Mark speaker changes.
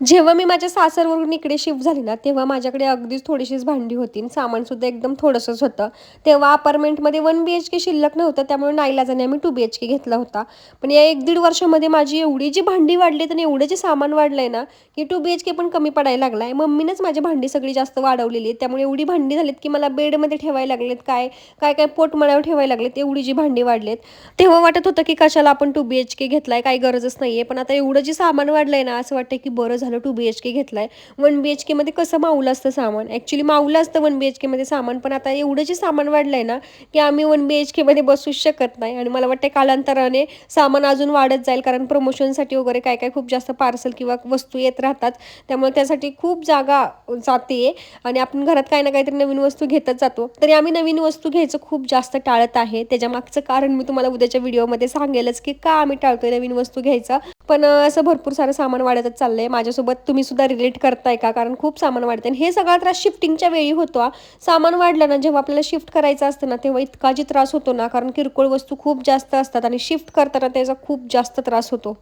Speaker 1: जेव्हा मी माझ्या सासरवरून इकडे शिफ्ट झाली ना तेव्हा माझ्याकडे अगदीच थोडीशीच भांडी होती आणि सामानसुद्धा एकदम थोडंसंच होतं. तेव्हा अपार्टमेंटमध्ये वन बी एच के शिल्लक नव्हतं त्यामुळे नाईलाजाने आम्ही टू बी एच के घेतला होता. पण या एक दीड वर्षामध्ये माझी एवढी जी भांडी वाढली आणि एवढं जे सामान वाढलं आहे ना की टू बी एच के पण कमी पडायला लागला आहे मम्मीनंच माझी भांडी सगळी जास्त वाढवलेली आहे त्यामुळे एवढी भांडी झालीत की मला बेडमध्ये ठेवायला लागलेत काय काय काय पोटमळ्यावर ठेवायला लागलेत एवढी जी भांडी वाढलेत. तेव्हा वाटत होतं की कशाला आपण टू बी एच के घेतला आहे काही गरजच नाही आहे पण आता एवढं जे सामान वाढलं आहे ना असं वाटतं की बरं झालं टू बी एच के घेतलाय. वन बी एच केमध्ये कसं माऊलं असतं सामान? ॲक्च्युली माऊलं असतं वन बी एच केमध्ये सामान पण आता एवढं जे सामान वाढलंय ना की आम्ही वन बी एच केमध्ये बसूच शकत नाही. आणि मला वाटतं कालांतराने सामान अजून वाढत जाईल कारण प्रमोशनसाठी वगैरे काय काय खूप जास्त पार्सल किंवा वस्तू येत राहतात. त्यामुळे त्यासाठी खूप जागा जाते आणि आपण घरात काही ना काहीतरी नवीन वस्तू घेतच जातो. तरी आम्ही नवीन वस्तू घ्यायचं खूप जास्त टाळत आहे. त्याच्या मागचं कारण मी तुम्हाला उद्याच्या व्हिडिओमध्ये सांगेलच की का आम्ही टाळतोय नवीन वस्तू घ्यायचं. पण असं भरपूर सारं सामान वाढतच चाललंय. माझ्या माझ्यासोबत तुम्ही सुद्धा रिलेट करताय का? कारण खूप सामान वाढते आणि हे सगळा त्रास शिफ्टिंगच्या वेळी होतो सामान वाढलं ना जेव्हा आपल्याला शिफ्ट करायचं असतं ना तेव्हा इतका जी त्रास होतो ना कारण किरकोळ वस्तू खूप जास्त असतात आणि शिफ्ट करताना त्याचा खूप जास्त त्रास होतो.